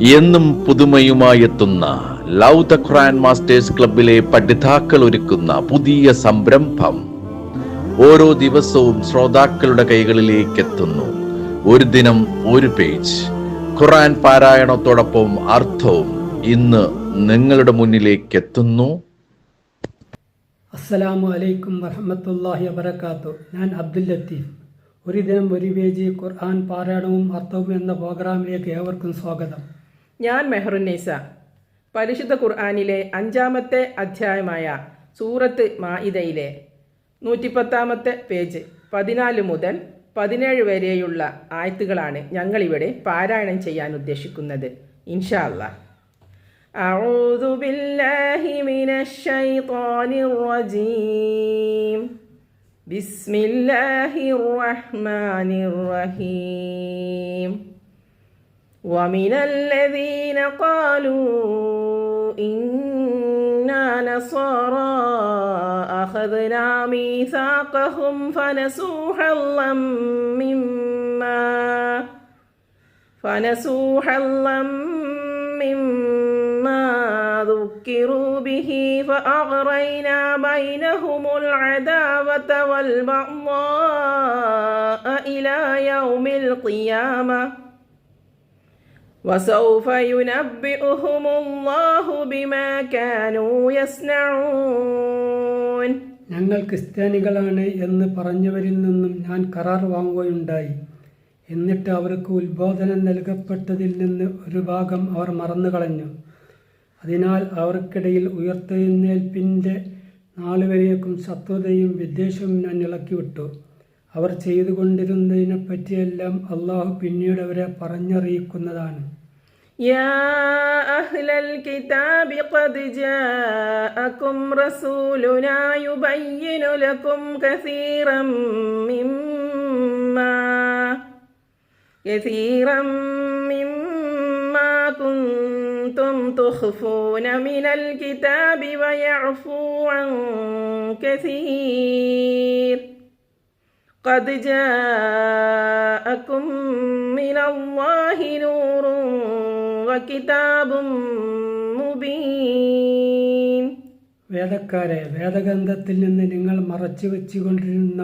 എന്നും പുതുമയുമായെത്തുന്ന love the Quran masters ക്ലബിലെ പഠിതാക്കൾ ഒരുക്കുന്ന പുതിയ സംരംഭം ഓരോ ദിവസവും ശ്രോതാക്കളുടെ കൈകളിലേക്ക് എത്തുന്നു ഒരു ദിനം ഒരു പേജ്. ഖുറാൻ പാരായണത്തോടൊപ്പം അർത്ഥവും ഇന്ന് നിങ്ങളുടെ മുന്നിലേക്ക് എത്തുന്നു അസ്സലാമു അലൈക്കും വറഹമത്തല്ലാഹി വബർക്കാത്തു ഞാൻ അബ്ദുൽ ലത്തീഫ്. ഒരു ദിനം ഒരു പേജ് ഖുർആൻ പാരായണവും അർത്ഥവും എന്ന പ്രോഗ്രാമിലേക്ക് ഏവർക്കും സ്വാഗതം. ഞാൻ മെഹറുന്നീസ പരിശുദ്ധ ഖുർആാനിലെ അഞ്ചാമത്തെ അധ്യായമായ സൂറത്ത് മാഇദയിലെ നൂറ്റിപ്പത്താമത്തെ പേജ് പതിനാല് മുതൽ പതിനേഴ് വരെയുള്ള ആയത്തുകളാണ് ഞങ്ങളിവിടെ പാരായണം ചെയ്യാൻ ഉദ്ദേശിക്കുന്നത് ഇൻഷാ അല്ലാ أعوذ بالله من الشيطان الرجيم بسم الله الرحمن الرحيم ومن الذين قالوا إنا نصارى أخذنا ميثاقهم فنسوا حظا مما فنسوا حظا مما ذكروا به فأغرينا بينهم العداوة والبغضاء إلى يوم القيامة وسوف ينبئهم الله بما كانوا يصنعون ഞങ്ങൾ ക്രിസ്ത്യാനികളാണ് എന്ന് പറഞ്ഞവരിൽ നിന്നും ഞാൻ കരാർ വാങ്ങുകയുണ്ടായി എന്നിട്ട് അവർക്ക് ഉത്ബോധനം നൽകപ്പെട്ടതിൽ നിന്ന് ഒരു ഭാഗം അവർ മറന്നു കളഞ്ഞു അതിനാൽ അവർക്കിടയിൽ ഉയർത്തെഴുന്നേൽപ്പിൻ്റെ നാളുവരേക്കും ശത്രുതയും വിദ്വേഷവും ഞാൻ ഇളക്കിവിട്ടു അവർ ചെയ്തുകൊണ്ടിരുന്നതിനെപ്പറ്റിയെല്ലാം അള്ളാഹു പിന്നീട് അവരെ പറഞ്ഞറിയിക്കുന്നതാണ് يا أهل الكتاب قد جاءكم رسولنا يبين لكم كثيرا مما كثيرا مما كنتم تخفون من الكتاب ويعفو عن كثير قد جاءكم من الله نور وكتاب مبين വേദക്കാരെ വേദഗ്രന്ഥത്തിൽ നിന്ന് നിങ്ങൾ മറച്ചു വെച്ചുകൊണ്ടിരുന്ന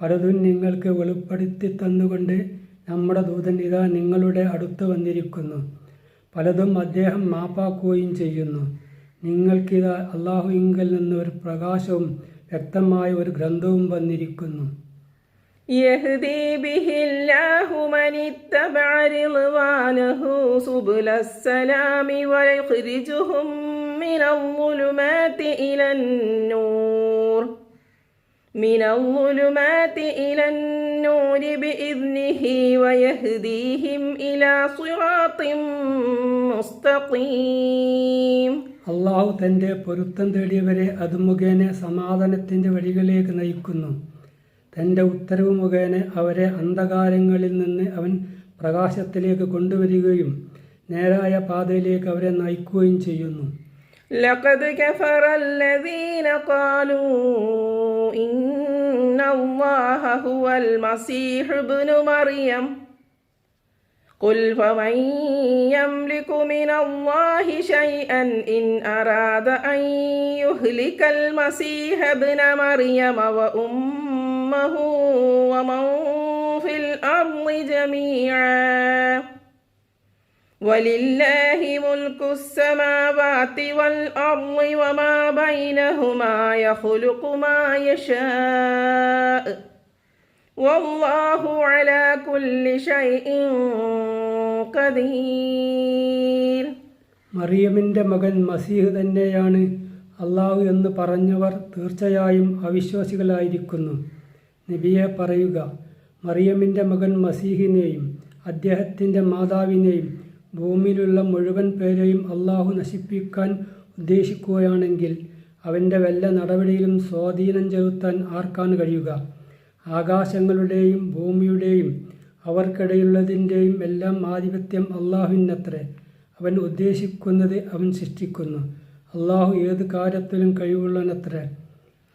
പലതും നിങ്ങൾക്ക് വെളിപ്പെടുത്തി തന്നുകൊണ്ട് നമ്മുടെ ദൂതൻ ഇതാ നിങ്ങളുടെ അടുത്ത് വന്നിരിക്കുന്നു പലതും അദ്ദേഹം മാപ്പാക്കുകയും ചെയ്യുന്നു നിങ്ങൾക്കിതാ അള്ളാഹുവിങ്കൽ നിന്ന് ഒരു പ്രകാശവും വ്യക്തമായ ഒരു ഗ്രന്ഥവും വന്നിരിക്കുന്നു يهدي به الله من اتبع رضوانه سبل السلام ويخرجهم من الظلمات إلى النور من الظلمات إلى النور بإذنه ويهديهم إلى صراط مستقيم അള്ളാഹു തൻ്റെ പൊരുത്തം തേടിയവരെ അത് മുഖേന സമാധാനത്തിൻ്റെ വഴികളിലേക്ക് നയിക്കുന്നു തൻ്റെ ഉത്തരവ് മുഖേന അവരെ അന്ധകാരങ്ങളിൽ നിന്ന് അവൻ പ്രകാശത്തിലേക്ക് കൊണ്ടുവരികയും നേരായ പാതയിലേക്ക് അവരെ നയിക്കുകയും ചെയ്യുന്നു لقد كفر الذين قالوا إن الله هو المسيح ابن مريم قل فمن يملك من الله شيئا إن أراد أن يهلك المسيح ابن مريم وأمه ومن في الأرض جميعا ولله ملك السماوات والأرض وما بينهما يخلق ما يشاء والله على كل شيء قدير മറിയമിൻ്റെ മകൻ മസീഹ് തന്നെയാണ് അള്ളാഹു എന്ന് പറഞ്ഞവർ തീർച്ചയായും അവിശ്വാസികളായിരിക്കുന്നു നബിയെ പറയുക മറിയമിന്റെ മകൻ മസീഹിനെയും അദ്ദേഹത്തിന്റെ മാതാവിനെയും ഭൂമിയിലുള്ള മുഴുവൻ പേരെയും അള്ളാഹു നശിപ്പിക്കാൻ ഉദ്ദേശിക്കുകയാണെങ്കിൽ അവന്റെ വല്ല നടപടിയിലും സ്വാധീനം ചെലുത്താൻ ആർക്കാണ് കഴിയുക? ആകാശങ്ങളുടെയും ഭൂമിയുടെയും അവർക്കിടയിലുള്ളതിന്റെയും എല്ലാം ആധിപത്യം അള്ളാഹുവിനത്രേ അവൻ ഉദ്ദേശിക്കുന്നത് അവൻ സൃഷ്ടിക്കുന്നു. അള്ളാഹു ഏത് കാര്യത്തിലും കഴിവുള്ളവനത്രേ.